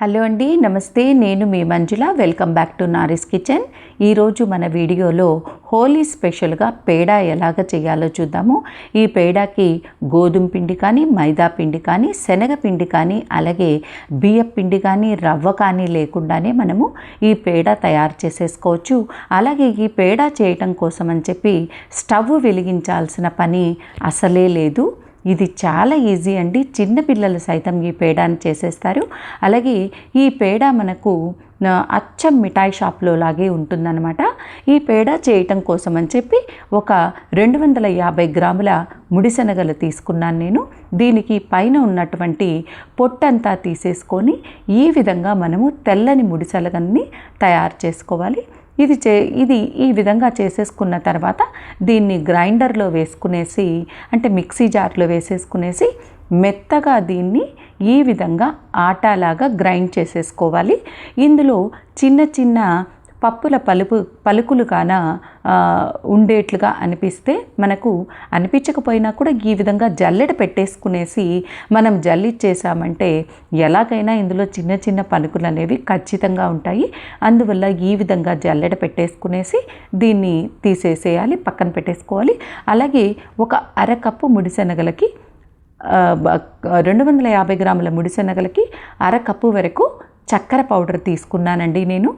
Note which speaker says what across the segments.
Speaker 1: Hello అండి నమస్తే నేను మీ Manjula. Welcome back to Nari's kitchen. ఈరోజు మన వీడియోలో హోలీ స్పెషల్గా పేడ ఎలాగ చేయాలో చూద్దాము. ఈ పేడకి గోధుమ పిండి కానీ మైదా పిండి కానీ శనగ పిండి కానీ అలాగే బియ్యం పిండి కానీ రవ్వ కానీ లేకుండానే మనము ఈ పేడ తయారు చేసేసుకోవచ్చు. అలాగే ఈ పేడ చేయటం కోసం అని చెప్పి స్టవ్ వెలిగించాల్సిన పని అసలే లేదు. ఇది చాలా ఈజీ అండి. చిన్న పిల్లలు సైతం ఈ పేడాన్ని చేసేస్తారు. అలాగే ఈ పేడ మనకు అచ్చం మిఠాయి షాప్లో లాగే ఉంటుందన్నమాట. ఈ పేడ చేయటం కోసం అని చెప్పి ఒక రెండు వందల యాభై గ్రాముల ముడిశనగలు తీసుకున్నాను నేను. దీనికి పైన ఉన్నటువంటి పొట్టంతా తీసేసుకొని ఈ విధంగా మనము తెల్లని ముడిశనగల్ని తయారు చేసుకోవాలి. ఇది చే ఇది ఈ విధంగా చేసేసుకున్న తర్వాత దీన్ని గ్రైండర్లో వేసుకునేసి అంటే మిక్సీ జార్లో వేసేసుకునేసి మెత్తగా దీన్ని ఈ విధంగా ఆటాలాగా గ్రైండ్ చేసేసుకోవాలి. ఇందులో చిన్న చిన్న పప్పుల పలుపు పలుకులు కాన ఉండేట్లుగా అనిపిస్తే మనకు అనిపించకపోయినా కూడా ఈ విధంగా జల్లెడ పెట్టేసుకునేసి మనం జల్లిచ్చేసామంటే ఎలాగైనా ఇందులో చిన్న చిన్న పలుకులు అనేవి ఖచ్చితంగా ఉంటాయి. అందువల్ల ఈ విధంగా జల్లెడ పెట్టేసుకునేసి దీన్ని తీసేసేయాలి పక్కన పెట్టేసుకోవాలి. అలాగే ఒక అరకప్పు ముడిశనగలకి రెండు వందల యాభై గ్రాముల ముడిశనగలకి అరకప్పు వరకు చక్కెర పౌడర్ తీసుకున్నానండి నేను.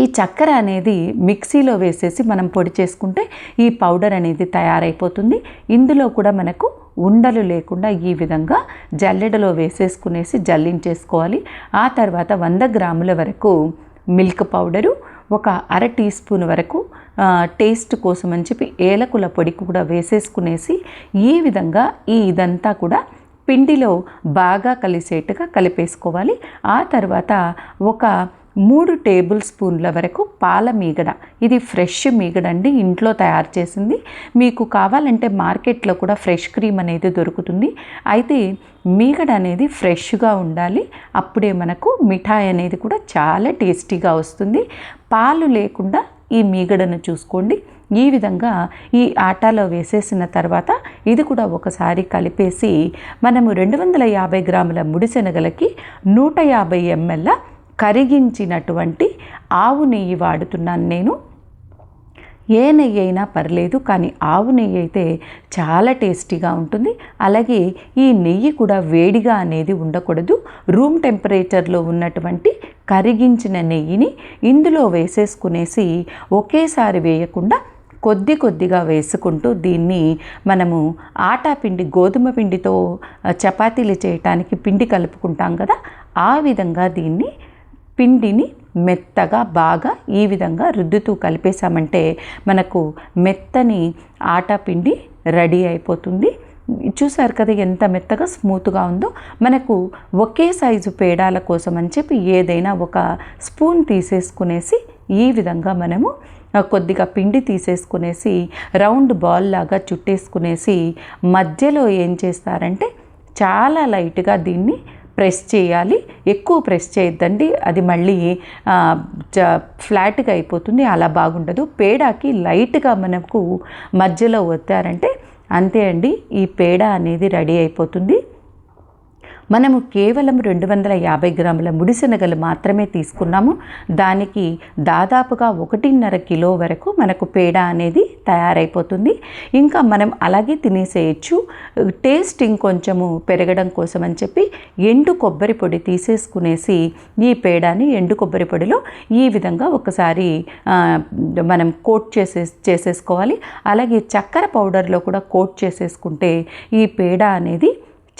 Speaker 1: ఈ చక్కెర అనేది మిక్సీలో వేసేసి మనం పొడి చేసుకుంటే ఈ పౌడర్ అనేది తయారైపోతుంది. ఇందులో కూడా మనకు ఉండలు లేకుండా ఈ విధంగా జల్లెడలో వేసేసుకునేసి జల్లించేసుకోవాలి. ఆ తర్వాత వంద గ్రాముల వరకు మిల్క్ పౌడరు ఒక అర టీ స్పూన్ వరకు టేస్ట్ కోసం అని చెప్పి ఏలకుల పొడి కూడా వేసేసుకునేసి ఈ విధంగా ఈ ఇదంతా కూడా పిండిలో బాగా కలిసేట్టుగా కలిపేసుకోవాలి. ఆ తర్వాత ఒక మూడు టేబుల్ స్పూన్ల వరకు పాల మీగడ. ఇది ఫ్రెష్ మీగడ అండి. ఇంట్లో తయారు చేసింది. మీకు కావాలంటే మార్కెట్లో కూడా ఫ్రెష్ క్రీమ్ అనేది దొరుకుతుంది. అయితే మీగడ అనేది ఫ్రెష్గా ఉండాలి. అప్పుడే మనకు మిఠాయి అనేది కూడా చాలా టేస్టీగా వస్తుంది. పాలు లేకుండా ఈ మీగడను చూసుకోండి. ఈ విధంగా ఈ ఆటాలో వేసేసిన తర్వాత ఇది కూడా ఒకసారి కలిపేసి మనము రెండు వందల యాభై గ్రాముల ముడిశనగలకి నూట యాభై ఎంఎల్ కరిగించినటువంటి ఆవు నెయ్యి వాడుతున్నాను నేను. ఏ నెయ్యి అయినా పర్లేదు కానీ ఆవు నెయ్యి అయితే చాలా టేస్టీగా ఉంటుంది. అలాగే ఈ నెయ్యి కూడా వేడిగా అనేది ఉండకూడదు. రూమ్ టెంపరేచర్లో ఉన్నటువంటి కరిగించిన నెయ్యిని ఇందులో వేసేసుకునేసి ఒకేసారి వేయకుండా కొద్ది కొద్దిగా వేసుకుంటూ దీన్ని మనము ఆటా పిండి గోధుమ పిండితో చపాతీలు చేయటానికి పిండి కలుపుకుంటాం కదా ఆ విధంగా దీన్ని పిండిని మెత్తగా బాగా ఈ విధంగా రుద్దుతూ కలిపేసామంటే మనకు మెత్తని ఆటా పిండి రెడీ అయిపోతుంది. చూసారు కదా ఎంత మెత్తగా స్మూత్గా ఉందో. మనకు ఒకే సైజు పేడాల కోసం అని చెప్పి ఏదైనా ఒక స్పూన్ తీసేసుకునేసి ఈ విధంగా మనము కొద్దిగా పిండి తీసేసుకునేసి రౌండ్ బాల్ లాగా చుట్టేసుకునేసి మధ్యలో ఏం చేస్తారంటే చాలా లైట్గా దీన్ని ప్రెస్ చేయాలి. ఎక్కువ ప్రెస్ చేయొద్దండి. అది మళ్ళీ ఫ్లాట్గా అయిపోతుంది. అలా బాగుండదు. పేడాకి లైట్గా మనకు మధ్యలో వత్తారంటే అంతే అండి. ఈ పేడ అనేది రెడీ అయిపోతుంది. మనము కేవలం రెండు వందల యాభై గ్రాముల ముడిశనగలు మాత్రమే తీసుకున్నాము. దానికి దాదాపుగా ఒకటిన్నర కిలో వరకు మనకు పేడ అనేది తయారైపోతుంది. ఇంకా మనం అలాగే తినేసేయచ్చు. టేస్ట్ ఇంకొంచెము పెరగడం కోసం అని చెప్పి ఎండు కొబ్బరి పొడి తీసేసుకునేసి ఈ పేడని ఎండు కొబ్బరి పొడిలో ఈ విధంగా ఒకసారి మనం కోట్ చేసే చేసేసుకోవాలి. అలాగే చక్కెర పౌడర్లో కూడా కోట్ చేసేసుకుంటే ఈ పేడ అనేది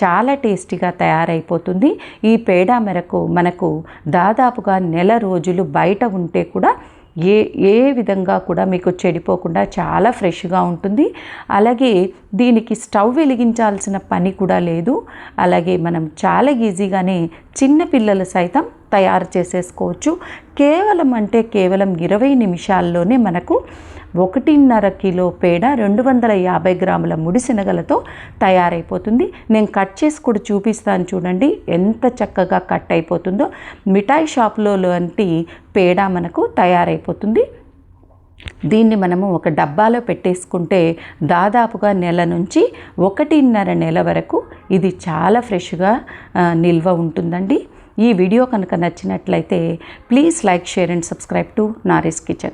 Speaker 1: చాలా టేస్టీగా తయారైపోతుంది. ఈ పేడ మేరకు మనకు దాదాపుగా నెల రోజులు బయట ఉంటే కూడా ఏ ఏ విధంగా కూడా మీకు చెడిపోకుండా చాలా ఫ్రెష్గా ఉంటుంది. అలాగే దీనికి స్టవ్ వెలిగించాల్సిన పని కూడా లేదు. అలాగే మనం చాలా ఈజీగానే చిన్న పిల్లలు సైతం తయారు చేసేసుకోవచ్చు. కేవలం అంటే కేవలం ఇరవై నిమిషాల్లోనే మనకు ఒకటిన్నర కిలో పేడ రెండు వందల యాభై గ్రాముల ముడిశనగలతో తయారైపోతుంది. నేను కట్ చేసి కూడా చూపిస్తాను చూడండి ఎంత చక్కగా కట్ అయిపోతుందో. మిఠాయి షాప్లో లాంటి పేడ మనకు తయారైపోతుంది. దీన్ని మనము ఒక డబ్బాలో పెట్టేసుకుంటే దాదాపుగా నెల నుంచి ఒకటిన్నర నెల వరకు ఇది చాలా ఫ్రెష్గా నిల్వ ఉంటుందండి. ఈ వీడియో కనుక నచ్చినట్లయితే please like share and subscribe to Nari's kitchen